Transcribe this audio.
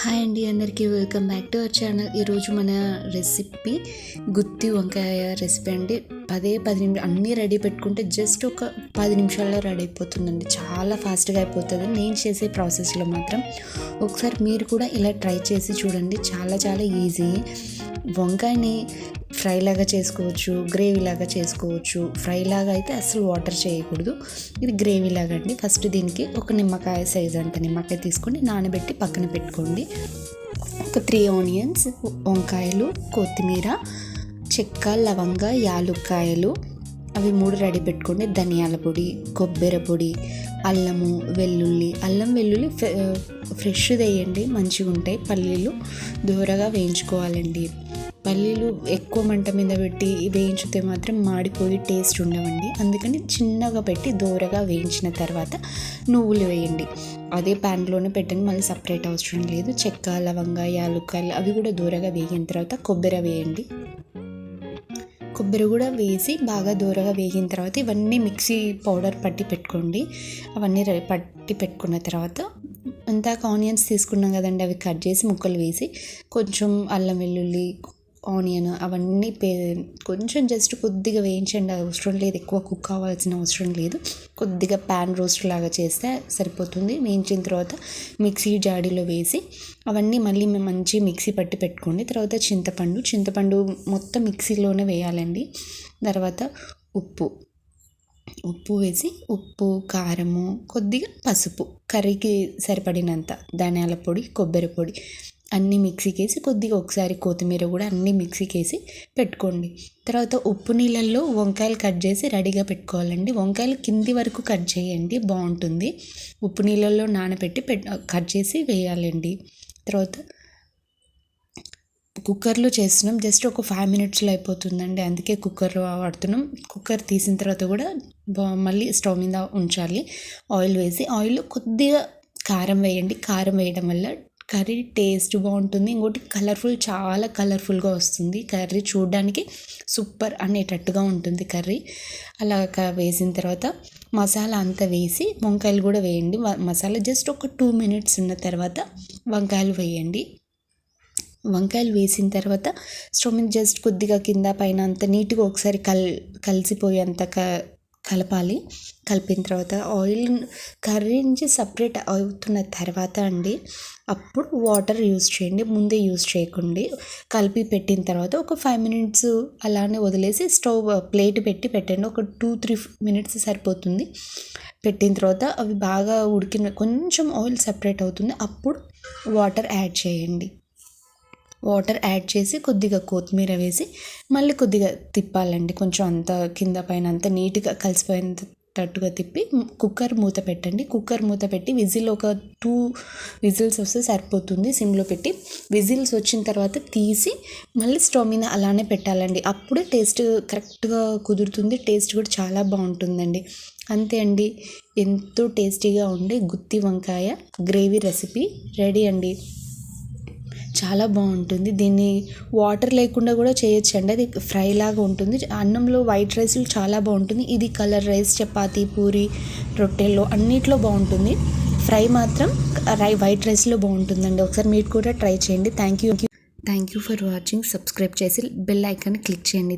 Hi అండి అందరికీ welcome back to our channel. ఈరోజు మన రెసిపీ గుత్తి వంకాయ రెసిపీ అండి. పదే పది నిమిషాలు అన్నీ రెడీ పెట్టుకుంటే జస్ట్ ఒక పది నిమిషాల్లో రెడీ అయిపోతుందండి. చాలా ఫాస్ట్గా అయిపోతుంది. నేను చేసే ప్రాసెస్లో మాత్రం ఒకసారి మీరు కూడా ఇలా ట్రై చేసి చూడండి. చాలా చాలా ఈజీ. వంకాయని ఫ్రై లాగా చేసుకోవచ్చు గ్రేవీ లాగా చేసుకోవచ్చు. ఫ్రై లాగా అయితే అసలు వాటర్ చేయకూడదు. ఇది గ్రేవీ లాగా అండి. ఫస్ట్ దీనికి ఒక నిమ్మకాయ సైజ్ అంత నిమ్మకాయ తీసుకొని నానబెట్టి పక్కన పెట్టుకోండి. ఒక త్రీ ఆనియన్స్ వంకాయలు కొత్తిమీర చెక్క లవంగ యాలుక్కాయలు. అవి మూడు రెడీ పెట్టుకోండి. ధనియాల పొడి కొబ్బరి పొడి అల్లము వెల్లుల్లి. అల్లం వెల్లుల్లి ఫ్రెష్ వేయండి. మంచిగా ఉంటాయి పల్లీలు. దూరగా వేయించుకోవాలండి. పల్లీలు ఎక్కువ మంట మీద పెట్టి వేయించితే మాత్రం మాడిపోయి టేస్ట్ ఉండవండి. అందుకని చిన్నగా పెట్టి దూరగా వేయించిన తర్వాత నువ్వులు వేయండి. అదే ప్యాన్లోనే పెట్టండి మళ్ళీ సపరేట్ అవసరం లేదు. చెక్క లవంగ యాలుక్కలు అవి కూడా దూరగా వేగిన తర్వాత కొబ్బరి వేయండి. కొబ్బరి కూడా వేసి బాగా దూరగా వేగిన తర్వాత ఇవన్నీ మిక్సీ పౌడర్ పట్టి పెట్టుకోండి. అవన్నీ పట్టి పెట్టుకున్న తర్వాత అంతాక ఆనియన్స్ తీసుకున్నాం కదండి అవి కట్ చేసి ముక్కలు వేసి కొంచెం అల్లం వెల్లుల్లి ఆనియన్ అవన్నీ పే కొంచెం జస్ట్ కొద్దిగా వేయించండి. అవసరం లేదు. ఎక్కువ కుక్ కావాల్సిన అవసరం లేదు. కొద్దిగా ప్యాన్ రోస్ట్ లాగా చేస్తే సరిపోతుంది. వేయించిన తర్వాత మిక్సీ జాడీలో వేసి అవన్నీ మళ్ళీ మంచి మిక్సీ పట్టి పెట్టుకోండి. తర్వాత చింతపండు. చింతపండు మొత్తం మిక్సీలోనే వేయాలండి. తర్వాత ఉప్పు. ఉప్పు వేసి ఉప్పు కారము కొద్దిగా పసుపు. కర్రీకి సరిపడినంత ధనియాల పొడి కొబ్బరి పొడి. అన్నీ మిక్సీకి వేసి కొద్దిగా ఒకసారి కొత్తిమీర కూడా అన్నీ మిక్సీకి వేసి పెట్టుకోండి. తర్వాత ఉప్పు నీళ్ళల్లో వంకాయలు కట్ చేసి రెడీగా పెట్టుకోవాలండి. వంకాయలు కింది వరకు కట్ చేయండి బాగుంటుంది. ఉప్పు నీళ్ళల్లో నానబెట్టి పెట్ కట్ చేసి వేయాలండి. తర్వాత కుక్కర్లో చేస్తున్నాం. జస్ట్ ఒక ఫైవ్ మినిట్స్లో అయిపోతుందండి. అందుకే కుక్కర్ వాడుతున్నాం. కుక్కర్ తీసిన తర్వాత కూడా మళ్ళీ స్టవ్ మీద ఉంచాలి. ఆయిల్ వేసి ఆయిల్ కొద్దిగా కారం వేయండి. కారం వేయడం వల్ల కర్రీ టేస్ట్ బాగుంటుంది. ఇంకోటి కలర్ఫుల్ చాలా కలర్ఫుల్గా వస్తుంది. కర్రీ చూడడానికి సూపర్ అనేటట్టుగా ఉంటుంది కర్రీ. అలా వేసిన తర్వాత మసాలా అంతా వేసి వంకాయలు కూడా వేయండి. మసాలా జస్ట్ ఒక టూ మినిట్స్ ఉన్న తర్వాత వంకాయలు వేయండి. వంకాయలు వేసిన తర్వాత స్టవ్ మీద జస్ట్ కొద్దిగా కింద పైన అంత నీట్గా ఒకసారి కల్ కలిసిపోయేంత క కలపాలి. కలిపిన తర్వాత ఆయిల్ కర్రీ నుంచి సపరేట్ అవుతున్న తర్వాత అండి అప్పుడు వాటర్ యూస్ చేయండి. ముందే యూస్ చేయకండి. కలిపి పెట్టిన తర్వాత ఒక ఫైవ్ మినిట్స్ అలానే వదిలేసి స్టవ్ ప్లేట్ పెట్టి పెట్టండి. ఒక టూ త్రీ మినిట్స్ సరిపోతుంది. పెట్టిన తర్వాత అవి బాగా ఉడికిన కొంచెం ఆయిల్ సపరేట్ అవుతుంది. అప్పుడు వాటర్ యాడ్ చేయండి. వాటర్ యాడ్ చేసి కొద్దిగా కొత్తిమీర వేసి మళ్ళీ కొద్దిగా తిప్పాలండి. కొంచెం అంత కింద పైన అంత నీట్గా కలిసిపోయేటట్టుగా తిప్పి కుక్కర్ మూత పెట్టండి. కుక్కర్ మూత పెట్టి విజిల్ ఒక టూ విజిల్స్ వస్తే సరిపోతుంది. సిమ్లో పెట్టి విజిల్స్ వచ్చిన తర్వాత తీసి మళ్ళీ స్టవ్ మీద అలానే పెట్టాలండి. అప్పుడే టేస్ట్ కరెక్ట్గా కుదురుతుంది. టేస్ట్ కూడా చాలా బాగుంటుందండి. అంతే అండి. ఎంతో టేస్టీగా ఉండే గుత్తి వంకాయ గ్రేవీ రెసిపీ. రెడీ అండి. చాలా బాగుంటుంది. దీన్ని వాటర్ లేకుండా కూడా చేయొచ్చు అండి అది ఫ్రై లాగా ఉంటుంది. అన్నంలో వైట్ రైస్లో చాలా బాగుంటుంది. ఇది కలర్ రైస్ చపాతీ పూరి రొట్టెల్లో అన్నిట్లో బాగుంటుంది. ఫ్రై మాత్రం రై వైట్ రైస్లో బాగుంటుందండి. ఒకసారి మీరు కూడా ట్రై చేయండి. Thank you thank you for watching. Subscribe చేసి బెల్ ఐకాన్ క్లిక్ చేయండి.